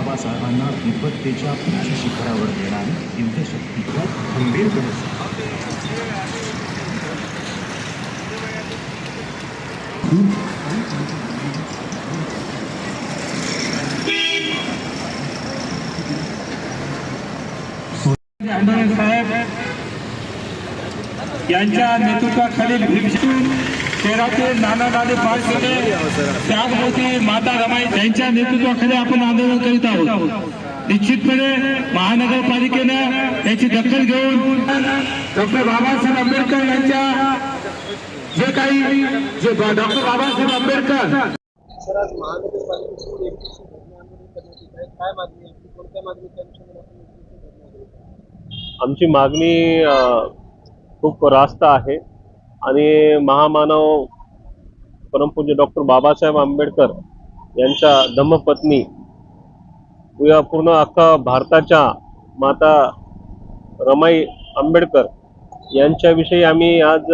बाबासाहेबांना विपत्तेच्या उच्च शिखरावर देणारी दिव्य खंबीर गरज साहेब यांच्या नेतृत्वाखालील भीमसेन शहरातील नाना पाच केले त्यागमूर्ती माता रमाई यांच्या नेतृत्वाखाली आपण आंदोलन करीत आहोत. निश्चितपणे महानगरपालिकेनं याची दखल घेऊन डॉक्टर बाबासाहेब आंबेडकर यांच्या जे काही जे डॉक्टर बाबासाहेब आंबेडकर. आज काय मागणी कोणत्या? आमची मागणी खूप रास्त आहे. आणि महामानव परमपूज्य डॉक्टर बाबासाहेब आंबेडकर यांच्या धम्मपत्नी या पूर्ण अख्खा भारताच्या माता रमाई आंबेडकर यांच्याविषयी आम्ही आज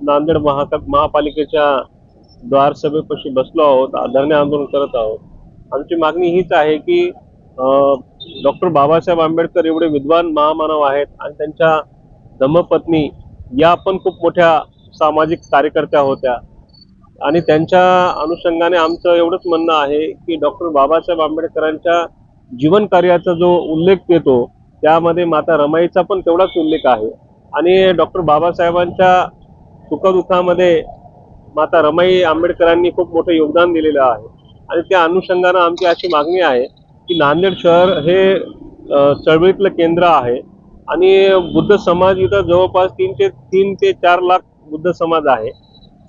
नांदेड महाका महापालिकेच्या द्वारसभेपाशी बसलो आहोत धरणे आंदोलन करत आहोत. आमची मागणी हीच आहे की डॉक्टर बाबासाहेब आंबेडकर एवढे विद्वान महामानव आहेत आणि त्यांच्या धम्मपत्नी या पण खूप मोठ्या सामाजिक कार्यकर्त्या होत्या. आणि त्यांच्या अनुषंगाने आमचं एवढंच म्हणणं आहे की डॉक्टर बाबासाहेब आंबेडकरांच्या जीवन कार्याचा जो उल्लेख येतो त्यामध्ये माता रमाईचा पण तेवढाच उल्लेख आहे. आणि डॉक्टर बाबासाहेबांच्या सुखदुःखामध्ये माता रमाई आंबेडकरांनी खूप मोठं योगदान दिलेलं आहे. आणि त्या अनुषंगानं आमची अशी मागणी आहे की नांदेड शहर हे चळवळीतलं केंद्र आहे. आणि बुद्ध समाज इथं जवळपास तीन ते तीन ते चार लाख बुद्ध समाज आहे.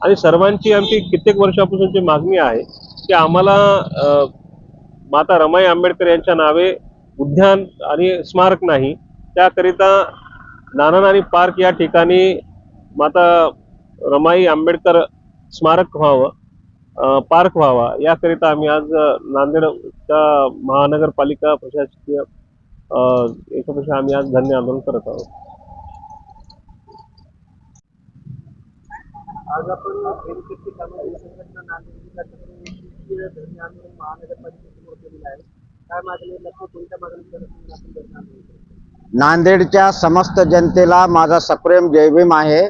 आणि सर्वांची आमची कित्येक वर्षापासूनची मागणी आहे की आम्हाला माता रमाई आंबेडकर यांच्या नावे उद्यान आणि स्मारक नाही. त्याकरिता नाना नानी पार्क या ठिकाणी माता रमाई आंबेडकर स्मारक व्हावं पार्क व्हावा. याकरिता आम्ही आज नांदेडच्या महानगरपालिका प्रशासकीय अ, याच्यापाशी आम्ही आज धन्य आंदोलन करत आहोत. आज आपण नांदेडच्या समस्त जनतेला माझा सप्रेम जयभीम आहे.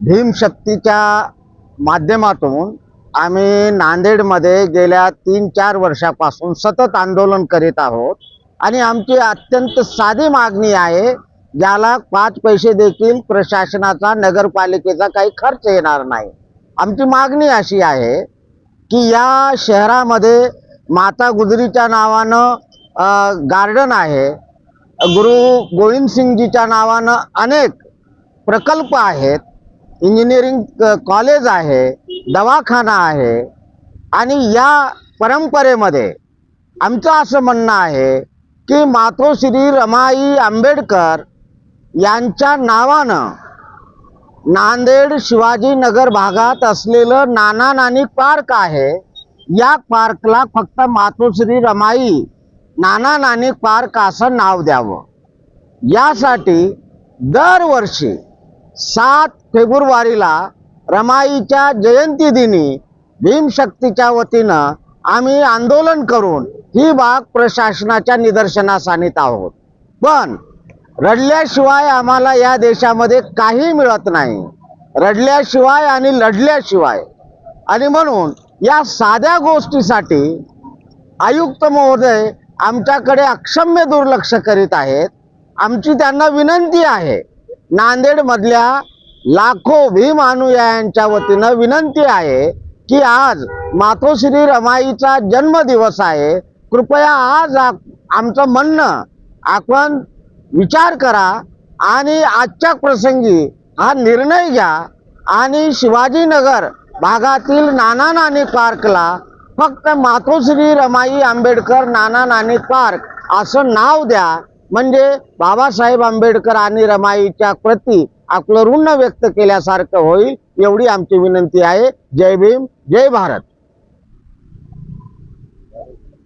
भीमशक्तीच्या माध्यमातून आम्ही नांदेडमध्ये गेल्या तीन चार वर्षापासून सतत आंदोलन करीत आहोत. आणि आमची अत्यंत साधी मागणी आहे ज्याला पाच पैसे देखील प्रशासनाचा नगरपालिकेचा काही खर्च येणार नाही. आमची मागणी अशी आहे की या शहरामध्ये माता गुजरीच्या नावानं गार्डन आहे. गुरु गोविंद सिंगजीच्या नावानं अनेक प्रकल्प आहेत. इंजिनिअरिंग क- कॉलेज आहे. दवाखाना आहे आणि या परंपरेमध्ये आमचं असं म्हणणं आहे की मातोश्री रमाई आंबेडकर यांच्या नावानं नांदेड शिवाजीनगर भागात असलेलं नाना नानी पार्क आहे. या पार्कला फक्त मातोश्री रमाई नाना नानी पार्क असं नाव द्यावं. यासाठी दरवर्षी सात फेब्रुवारीला रमाईच्या जयंती दिनी भीमशक्तीच्या वतीनं आम्ही आंदोलन करून ही बाग प्रशासनाच्या निदर्शनास आणत आहोत. पण रडल्याशिवाय आम्हाला या देशामध्ये काही मिळत नाही. रडल्याशिवाय आणि लढल्याशिवाय. आणि म्हणून या साध्या गोष्टीसाठी आयुक्त महोदय आमच्याकडे अक्षम्य दुर्लक्ष करीत आहेत. आमची त्यांना विनंती आहे. नांदेडमधल्या लाखो भीम अनुयायांच्या वतीनं विनंती आहे की आज मातोश्री रमाईचा जन्मदिवस आहे. कृपया आज आमचं म्हणणं आपण विचार करा आणि आजच्या प्रसंगी हा निर्णय घ्या आणि शिवाजीनगर भागातील नाना नानी पार्कला फक्त मातोश्री रमाई आंबेडकर नाना नानी पार्क असं नाव द्या. म्हणजे बाबासाहेब आंबेडकर आणि रमाईच्या प्रती आपलं ऋण व्यक्त केल्यासारखं होईल एवढी आमची विनंती आहे. जय भीम जय भारत.